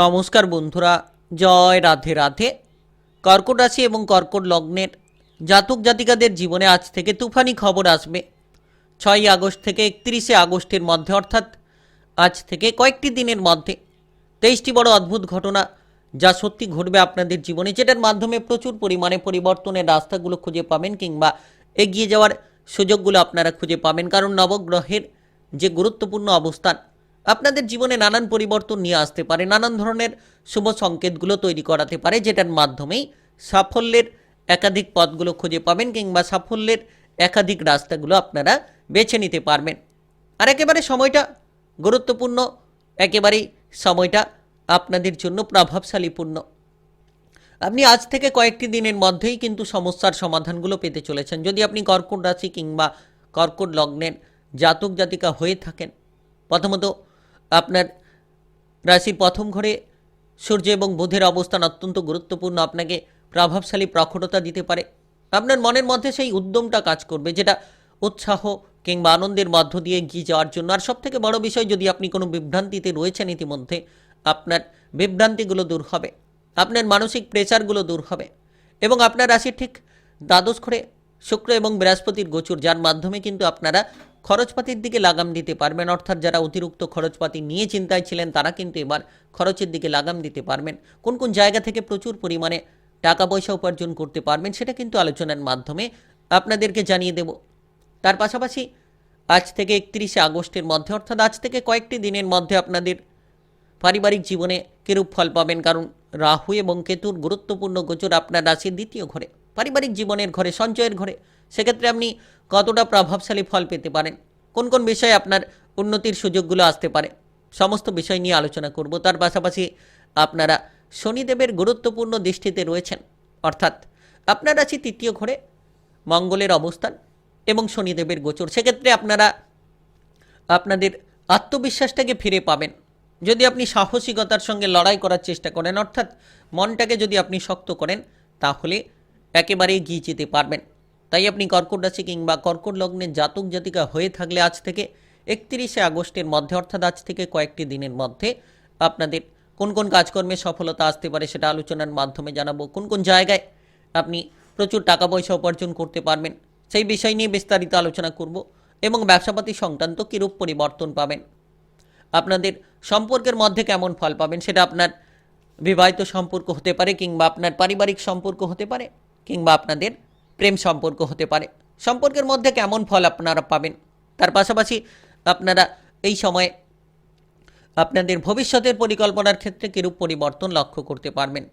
নমস্কার বন্ধুরা, জয় রাধে রাধে। কর্কট রাশি এবং কর্কট লগ্নের জাতক জাতিকাদের জীবনে আজ থেকে তুফানি খবর আসবে। ছয়ই আগস্ট থেকে একত্রিশে আগস্টের মধ্যে, অর্থাৎ আজ থেকে কয়েকটি দিনের মধ্যে। তেইশটি বড় অদ্ভুত ঘটনা যা সত্যি ঘটবে আপনাদের জীবনে, যেটার মাধ্যমে প্রচুর পরিমাণে পরিবর্তনের রাস্তাগুলো খুঁজে পাবেন কিংবা এগিয়ে যাওয়ার সুযোগগুলো আপনারা খুঁজে পাবেন। কারণ নবগ্রহের যে গুরুত্বপূর্ণ অবস্থান আপনাদের জীবনে নানান পরিবর্তন নিয়ে আসতে পারে, নানান ধরনের শুভ সংকেতগুলো তৈরি করাতে পারে, যেটার মাধ্যমেই সাফল্যের একাধিক পথগুলো খুঁজে পাবেন কিংবা সাফল্যের একাধিক রাস্তাগুলো আপনারা বেছে নিতে পারবেন। আর একেবারে সময়টা গুরুত্বপূর্ণ, একেবারেই সময়টা আপনাদের জন্য প্রভাবশালীপূর্ণ। আপনি আজ থেকে কয়েকটি দিনের মধ্যেই কিন্তু সমস্যার সমাধানগুলো পেতে চলেছেন। যদি আপনি কর্কট রাশি কিংবা কর্কট লগ্নের জাতক জাতিকা হয়ে থাকেন, প্রথমত আপনার রাশির প্রথম ঘরে সূর্য এবং বুধের অবস্থান অত্যন্ত গুরুত্বপূর্ণ, আপনাকে প্রভাবশালী প্রখরতা দিতে পারে। আপনার মনের মধ্যে সেই উদ্যমটা কাজ করবে, যেটা উৎসাহ কিংবা আনন্দের মধ্য দিয়ে এগিয়ে যাওয়ার জন্য। আর সবথেকে বড় বিষয়, যদি আপনি কোনো বিভ্রান্তিতে রয়েছেন ইতিমধ্যে, আপনার বিভ্রান্তিগুলো দূর হবে, আপনার মানসিক প্রেসারগুলো দূর হবে এবং আপনার রাশির ঠিক দ্বাদশ ঘরে শুক্র এবং বৃহস্পতির গোচর, যার মাধ্যমে কিন্তু আপনারা খরচপাতির দিকে লাগাম দিতে পারবেন। অর্থাৎ যারা অতিরিক্ত খরচপাতি নিয়ে চিন্তায় ছিলেন, তারা কিন্তু এবার খরচের দিকে লাগাম দিতে পারবেন। কোন কোন জায়গা থেকে প্রচুর পরিমাণে টাকা পয়সা উপার্জন করতে পারবেন, সেটা কিন্তু আলোচনার মাধ্যমে আপনাদেরকে জানিয়ে দেব। তার পাশাপাশি আজ থেকে একত্রিশে আগস্টের মধ্যে, অর্থাৎ আজ থেকে কয়েকটি দিনের মধ্যে আপনাদের পারিবারিক জীবনে কিরূপ ফল পাবেন, কারণ রাহু এবং কেতুর গুরুত্বপূর্ণ গোচর আপনার রাশির দ্বিতীয় ঘরে। পারিবারিক জীবনের ঘরে, সঞ্চয়ের ঘরে, সেক্ষেত্রে আপনি কতটা প্রভাবশালী ফল পেতে পারেন? কোন কোন বিষয়ে আপনার উন্নতির সুযোগগুলো আসতে পারে? সমস্ত বিষয় নিয়ে আলোচনা করব। তার পাশাপাশি আপনারা শনিদেবের গুরুত্বপূর্ণ দৃষ্টিতে রয়েছেন। অর্থাৎ আপনার আছে তৃতীয় ঘরে মঙ্গলের অবস্থান এবং শনিদেবের গোচর। সেক্ষেত্রে আপনারা আপনাদের আত্মবিশ্বাসটাকে ফিরে পাবেন। যদি আপনি সাহসিকতার সঙ্গে লড়াই করার চেষ্টা করেন, অর্থাৎ মনটাকে যদি আপনি শক্ত করেন, তাহলে একেবারে এগিয়ে যেতে পারবেন। তাই আপনি কর্কট রাশি কিংবা কর্কট লগ্নের জাতক জাতিকা হয়ে থাকলে আজ থেকে একত্রিশে আগস্টের মধ্যে, অর্থাৎ আজ থেকে কয়েকটি দিনের মধ্যে আপনাদের কোন কোন কাজকর্মে সফলতা আসতে পারে সেটা আলোচনার মাধ্যমে জানাব। কোন কোন জায়গায় আপনি প্রচুর টাকা পয়সা উপার্জন করতে পারবেন সেই বিষয় নিয়ে বিস্তারিত আলোচনা করব এবং ব্যবসাপাতি সংক্রান্ত কীরূপ পরিবর্তন পাবেন, আপনাদের সম্পর্কের মধ্যে কেমন ফল পাবেন সেটা আপনার বিবাহিত সম্পর্ক হতে পারে কিংবা আপনার পারিবারিক সম্পর্ক হতে পারে। কিংবা আপনাদের প্রেম সম্পর্ক হতে পারে। সম্পর্কের মধ্যে কেমন ফল আপনারা পাবেন? তার পাশাপাশি আপনারা এই সময়ে আপনাদের ভবিষ্যতের পরিকল্পনার ক্ষেত্রে কিরূপ পরিবর্তন লক্ষ্য করতে পারবেন?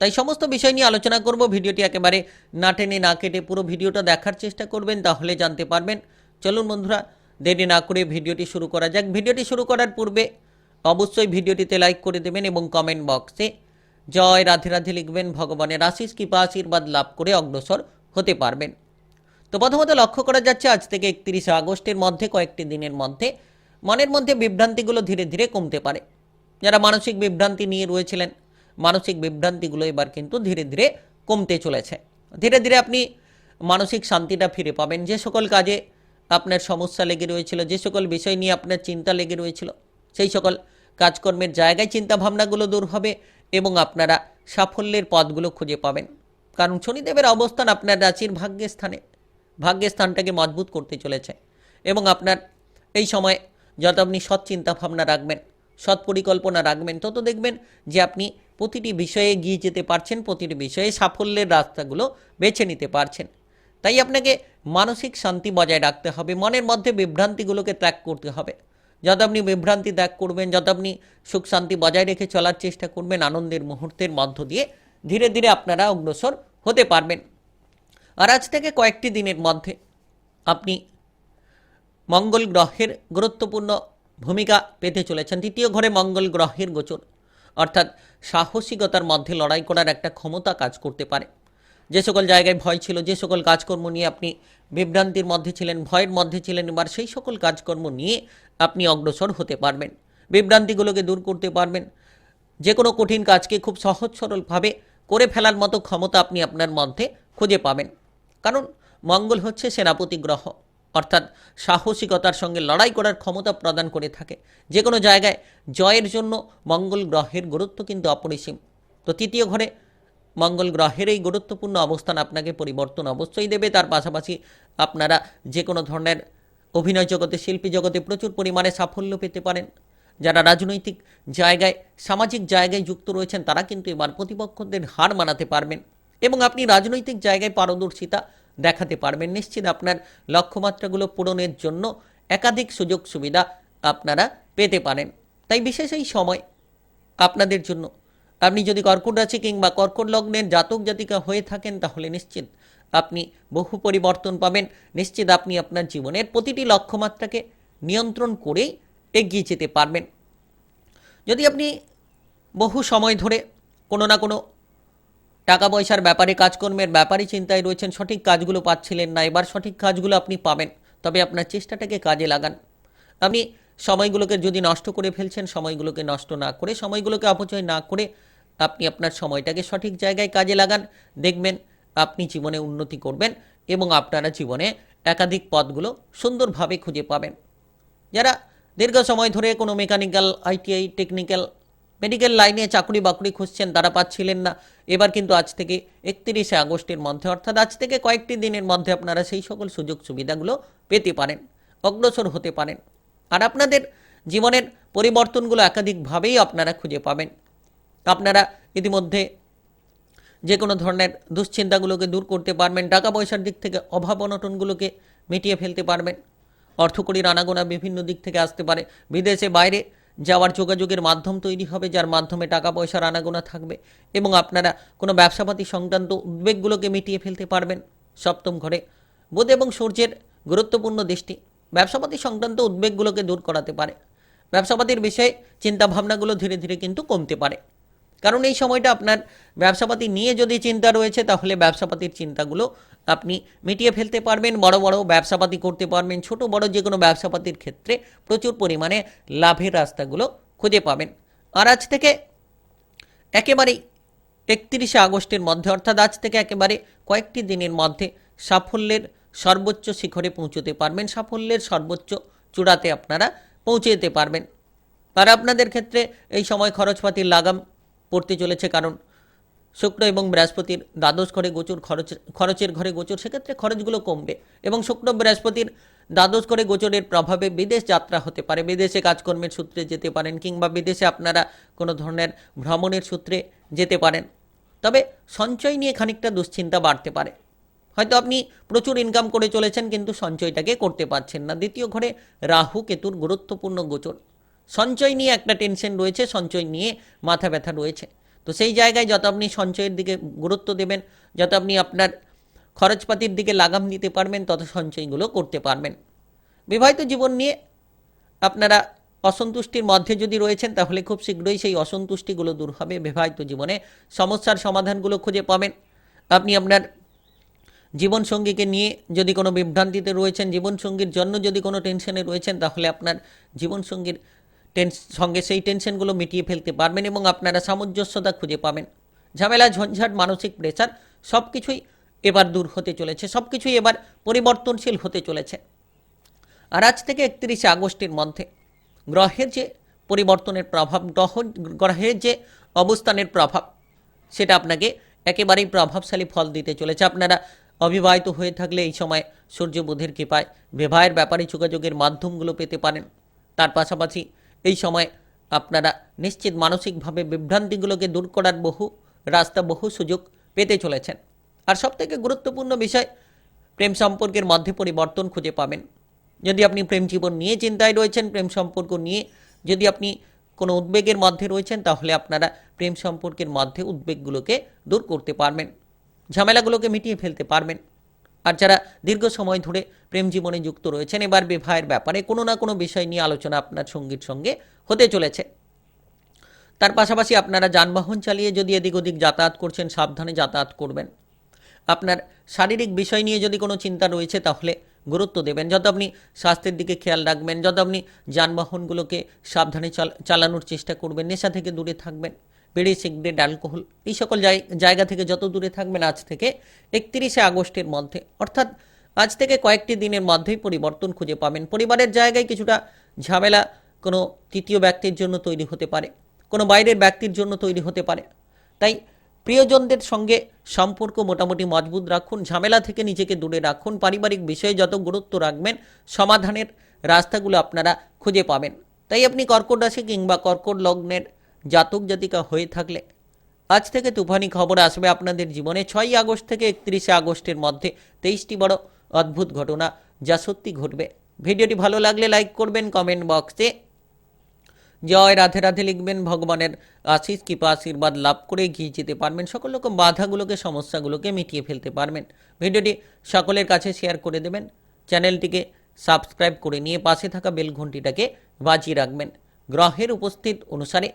তাই সমস্ত বিষয় নিয়ে আলোচনা করব। ভিডিওটি একেবারে না টেনে না কেটে পুরো ভিডিওটা দেখার চেষ্টা করবেন, তাহলে জানতে পারবেন। চলুন বন্ধুরা, দেরি না করে ভিডিওটি শুরু করা যাক। ভিডিওটি শুরু করার পূর্বে অবশ্যই ভিডিওটিতে লাইক করে দেবেন এবং কমেন্ট বক্সে জয় রাধে রাধে লিখবেন ভগবানের আশিস কৃপা, আশীর্বাদ লাভ করে অগ্রসর হতে পারবেন। তো প্রথমত লক্ষ্য করা যাচ্ছে, আজ থেকে একত্রিশে আগস্টের মধ্যে, কয়েকটি দিনের মধ্যে, মনের মধ্যে বিভ্রান্তিগুলো ধীরে ধীরে কমতে পারে। যারা মানসিক বিভ্রান্তি নিয়ে রয়েছিলেন, মানসিক বিভ্রান্তিগুলো এবার কিন্তু ধীরে ধীরে কমতে চলেছে। ধীরে ধীরে আপনি মানসিক শান্তিটা ফিরে পাবেন। যে সকল কাজে আপনার সমস্যা লেগে রয়েছিল, যে সকল বিষয় নিয়ে আপনার চিন্তা লেগে রয়েছিল, সেই সকল কাজকর্মের জায়গায় চিন্তাভাবনাগুলো দূর হবে। এবং আপনারা সাফল্যের পথগুলো খুঁজে পাবেন। কারণ শনিদেবের অবস্থান আপনার রাশির ভাগ্যের স্থানে ভাগ্যের স্থানটাকে মজবুত করতে চলেছে। এবং আপনার এই সময় যত আপনি সৎ চিন্তা ভাবনা রাখবেন, সৎ পরিকল্পনা রাখবেন, তত দেখবেন যে আপনি প্রতিটি বিষয়ে এগিয়ে যেতে পারছেন, প্রতিটি বিষয়ে সাফল্যের রাস্তাগুলো বেছে নিতে পারছেন। তাই আপনাকে মানসিক শান্তি বজায় রাখতে হবে, মনের মধ্যে বিভ্রান্তিগুলোকে ত্যাগ করতে হবে। যত আপনি বিভ্রান্তি ত্যাগ করবেন, যত আপনি সুখ শান্তি বজায় রেখে চলার চেষ্টা করবেন, আনন্দের মুহূর্তের মধ্য দিয়ে ধীরে ধীরে আপনারা অগ্রসর হতে পারবেন। আর আজ থেকে কয়েকটি দিনের মধ্যে আপনি মঙ্গল গ্রহের গুরুত্বপূর্ণ ভূমিকা পেতে চলেছেন। তৃতীয় ঘরে মঙ্গল গ্রহের গোচর, অর্থাৎ সাহসিকতার মধ্যে লড়াই করার একটা ক্ষমতা কাজ করতে পারে। যে সকল জায়গায় ভয় ছিল, যে সকল কাজকর্ম নিয়ে আপনি বিভ্রান্তির মধ্যে ছিলেন, ভয়ের মধ্যে ছিলেন, এবার সেই সকল কাজকর্ম নিয়ে আপনি অগ্রসর হতে পারবেন। বিভ্রান্তিগুলোকে দূর করতে পারবেন। যে কোনো কঠিন কাজকে খুব সহজ সরলভাবে করে ফেলার মতো ক্ষমতা আপনি আপনার মধ্যে খুঁজে পাবেন। কারণ মঙ্গল হচ্ছে সেনাপতি গ্রহ, অর্থাৎ সাহসিকতার সঙ্গে লড়াই করার ক্ষমতা প্রদান করে থাকে। যে কোনো জায়গায় জয়ের জন্য মঙ্গল গ্রহের গুরুত্ব কিন্তু অপরিসীম। তো তৃতীয় ঘরে মঙ্গল গ্রহের এই গুরুত্বপূর্ণ অবস্থান আপনাকে পরিবর্তন অবশ্যই দেবে। তার পাশাপাশি আপনারা যে কোনো ধরনের অভিনয় জগতে, শিল্পী জগতে প্রচুর পরিমাণে সাফল্য পেতে পারেন। যারা রাজনৈতিক জায়গায়, সামাজিক জায়গায় যুক্ত রয়েছেন, তারা কিন্তু এবার প্রতিপক্ষদের হার মানাতে পারবেন এবং আপনি রাজনৈতিক জায়গায় পারদর্শিতা দেখাতে পারবেন। নিশ্চিত আপনার লক্ষ্যমাত্রাগুলো পূরণের জন্য একাধিক সুযোগ সুবিধা আপনারা পেতে পারেন। তাই বিশেষ এই সময় আপনাদের জন্য আপনি যদি কর্কট রাশি কিংবা কর্কট লগ্নের জাতক জাতিকা হয়ে থাকেন, তাহলে নিশ্চিত আপনি বহু পরিবর্তন পাবেন। নিশ্চিত আপনি আপনার জীবনের প্রতিটি লক্ষ্যমাত্রাকে নিয়ন্ত্রণ করেই এগিয়ে যেতে পারবেন। যদি আপনি বহু সময় ধরে কোনো না কোনো টাকা পয়সার ব্যাপারে, কাজকর্মের ব্যাপারে চিন্তায় রয়েছেন, সঠিক কাজগুলো পাচ্ছিলেন না, এবার সঠিক কাজগুলো আপনি পাবেন, তবে আপনার চেষ্টাটাকে কাজে লাগান। আপনি সময়গুলোকে যদি নষ্ট করে ফেলছেন, সময়গুলোকে নষ্ট না করে, সময়গুলোকে অপচয় না করে আপনি আপনার সময়টাকে সঠিক জায়গায় কাজে লাগান, দেখবেন আপনি জীবনে উন্নতি করবেন এবং আপনারা জীবনে একাধিক পথগুলো সুন্দরভাবে খুঁজে পাবেন। যারা দীর্ঘ সময় ধরে কোনো মেকানিক্যাল, আইটিআই, টেকনিক্যাল, মেডিকেল লাইনে চাকরি বাকরি খুঁজছেন, তারা পাচ্ছিলেন না। এবার কিন্তু আজ থেকে একত্রিশে আগস্টের মধ্যে, অর্থাৎ আজ থেকে কয়েকটি দিনের মধ্যে আপনারা সেই সকল সুযোগ সুবিধাগুলো পেতে পারেন, অগ্রসর হতে পারেন। আর আপনাদের জীবনের পরিবর্তনগুলো একাধিকভাবেই আপনারা খুঁজে পাবেন। আপনারা ইতিমধ্যে যে কোনো ধরনের দুশ্চিন্তাগুলোকে দূর করতে পারবেন, টাকা পয়সার দিক থেকে অভাব অনটনগুলোকে মিটিয়ে ফেলতে পারবেন অর্থকরীর আনাগোনা বিভিন্ন দিক থেকে আসতে পারে। বিদেশে বাইরে যাওয়ার যোগাযোগের মাধ্যম তৈরি হবে, যার মাধ্যমে টাকা পয়সার আনাগোনা থাকবে এবং আপনারা কোনো ব্যবসাপাতি সংক্রান্ত উদ্বেগগুলোকে মিটিয়ে ফেলতে পারবেন। সপ্তম ঘরে বুধ এবং সূর্যের গুরুত্বপূর্ণ দৃষ্টি ব্যবসাপাতি সংক্রান্ত উদ্বেগগুলোকে দূর করাতে পারে। ব্যবসাপাতির বিষয়ে চিন্তাভাবনাগুলো ধীরে ধীরে কিন্তু কমতে পারে। কারণ এই সময়টা আপনার ব্যবসাপাতি নিয়ে যদি চিন্তা রয়েছে, তাহলে ব্যবসাপাতির চিন্তাগুলো আপনি মিটিয়ে ফেলতে পারবেন, বড় বড় ব্যবসাপাতি করতে পারবেন, ছোট বড় যে কোনো ব্যবসাপাতির ক্ষেত্রে প্রচুর পরিমাণে লাভের রাস্তাগুলো খুঁজে পাবেন। আর আজ থেকে একেবারেই একত্রিশে আগস্টের মধ্যে, অর্থাৎ আজ থেকে একেবারে কয়েকটি দিনের মধ্যে সাফল্যের সর্বোচ্চ শিখরে পৌঁছতে পারবেন, সাফল্যের সর্বোচ্চ চূড়াতে আপনারা পৌঁছে যেতে পারবেন। আর আপনাদের ক্ষেত্রে এই সময় খরচপাতির লাগাম পড়তে চলেছে কারণ শুক্র এবং বৃহস্পতির দ্বাদশ ঘরে গোচর খরচ, খরচের ঘরে গোচর, সেক্ষেত্রে খরচগুলো কমবে এবং শুক্র বৃহস্পতির দ্বাদশ ঘরে গোচরের প্রভাবে বিদেশ যাত্রা হতে পারে। বিদেশে কাজকর্মের সূত্রে যেতে পারেন কিংবা বিদেশে আপনারা কোনো ধরনের ভ্রমণের সূত্রে যেতে পারেন। তবে সঞ্চয় নিয়ে খানিকটা দুশ্চিন্তা বাড়তে পারে। হয়তো আপনি প্রচুর ইনকাম করে চলেছেন কিন্তু সঞ্চয়টাকে করতে পারছেন না। দ্বিতীয় ঘরে রাহু, কেতুর গুরুত্বপূর্ণ গোচর। সঞ্চয় নিয়ে একটা টেনশন রয়েছে, সঞ্চয় নিয়ে মাথা ব্যথা রয়েছে। তো সেই জায়গায় যত আপনি সঞ্চয়ের দিকে গুরুত্ব দেবেন, যত আপনি আপনার খরচপাতির দিকে লাগাম দিতে পারবেন, তত সঞ্চয়গুলো করতে পারবেন। বিবাহিত জীবন নিয়ে আপনারা অসন্তুষ্টির মধ্যে যদি রয়েছেন, তাহলে খুব শীঘ্রই সেই অসন্তুষ্টিগুলো দূর হবে, বিবাহিত জীবনে সমস্যার সমাধানগুলো খুঁজে পাবেন। আপনি আপনার জীবনসঙ্গীকে নিয়ে যদি কোনো বিভ্রান্তিতে রয়েছেন, জীবনসঙ্গীর জন্য যদি কোনো টেনশনে রয়েছেন, তাহলে আপনার জীবনসঙ্গীর টেন্স সঙ্গে সেই টেনশনগুলো মিটিয়ে ফেলতে পারবেন এবং আপনারা সামঞ্জস্যতা খুঁজে পাবেন। ঝামেলা, ঝঞ্ঝাট, মানসিক প্রেশার সব কিছুই এবার দূর হতে চলেছে সব কিছুই এবার পরিবর্তনশীল হতে চলেছে। আর আজ থেকে একত্রিশে আগস্টের মধ্যে গ্রহের যে পরিবর্তনের প্রভাব, গ্রহ গ্রহের যে অবস্থানের প্রভাব, সেটা আপনাকে একেবারেই প্রভাবশালী ফল দিতে চলেছে। আপনারা অবিবাহিত হয়ে থাকলে এই সময় সূর্য বুধের কৃপায় বিবাহের ব্যাপারে যোগাযোগের মাধ্যমগুলো পেতে পারেন। তার পাশাপাশি এই সময় আপনারা নিশ্চিত মানসিকভাবে বিভ্রান্তিগুলোকে দূর করার বহু রাস্তা, বহু সুযোগ পেতে চলেছেন। আর সবথেকে গুরুত্বপূর্ণ বিষয়, প্রেম সম্পর্কের মধ্যে পরিবর্তন খুঁজে পাবেন। যদি আপনি প্রেম জীবন নিয়ে চিন্তায় রয়েছেন, প্রেম সম্পর্ক নিয়ে যদি আপনি কোনো উদ্বেগের মধ্যে রয়েছেন, তাহলে আপনারা প্রেম সম্পর্কের মধ্যে উদ্বেগগুলোকে দূর করতে পারবেন। ঝামেলাগুলোকে মিটিয়ে ফেলতে পারবেন। আর যারা দীর্ঘ সময় ধরে প্রেম জীবনে যুক্ত রয়েছেন, এবার বিবাহের ব্যাপারে কোনো না কোনো বিষয় নিয়ে আলোচনা আপনার সঙ্গীর সঙ্গে হতে চলেছে। তার পাশাপাশি আপনারা যানবাহন চালিয়ে যদি এদিক ওদিক যাতায়াত করছেন, সাবধানে যাতায়াত করবেন। আপনার শারীরিক বিষয় নিয়ে যদি কোনো চিন্তা রয়েছে, তাহলে গুরুত্ব দেবেন। যত আপনি স্বাস্থ্যের দিকে খেয়াল রাখবেন, যত আপনি যানবাহনগুলোকে সাবধানে চাল- চালানোর চেষ্টা করবেন, নেশা থেকে দূরে থাকবেন। বিড়ি সিগারেট অ্যালকোহল। এই সকল জায়- জায়গা থেকে যত দূরে থাকবেন আজ থেকে একত্রিশে আগস্টের মধ্যে। অর্থাৎ আজ থেকে কয়েকটি দিনের মধ্যেই পরিবর্তন খুঁজে পাবেন। পরিবারের জায়গায় কিছুটা ঝামেলা কোনো তৃতীয় ব্যক্তির জন্য তৈরি হতে পারে, কোনো বাইরের ব্যক্তির জন্য তৈরি হতে পারে। তাই প্রিয়জনদের সঙ্গে সম্পর্ক মোটামুটি মজবুত রাখুন, ঝামেলা থেকে নিজেকে দূরে রাখুন। পারিবারিক বিষয়ে যত গুরুত্ব রাখবেন, সমাধানের রাস্তাগুলো আপনারা খুঁজে পাবেন। তাই আপনি কর্কট রাশি কিংবা কর্কট লগ্নের জাতক জাতিকা হয়ে থাকলে আজ থেকে তুফানি খবর আসবে আপনাদের জীবনে। ছয়ই আগস্ট থেকে একত্রিশে আগস্টের মধ্যে তেইশটি বড় অদ্ভুত ঘটনা যা সত্যি ঘটবে। ভিডিওটি ভালো লাগলে লাইক করবেন, কমেন্ট বক্সে। জয় রাধে রাধে লিখবেন, ভগবানের আশিস কৃপা, আশীর্বাদ লাভ করে এগিয়ে যেতে পারবেন। সকল রকম বাধাগুলোকে, সমস্যাগুলোকে মিটিয়ে ফেলতে পারবেন। ভিডিওটি সকলের কাছে শেয়ার করে দেবেন। চ্যানেলটিকে সাবস্ক্রাইব করে নিয়ে পাশে থাকা বেল ঘন্টিটাকে বাজিয়ে রাখবেন। গ্রহের উপস্থিত অনুসারে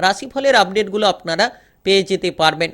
রাশিফলের আপডেটগুলো আপনারা পেয়ে যেতে পারবেন।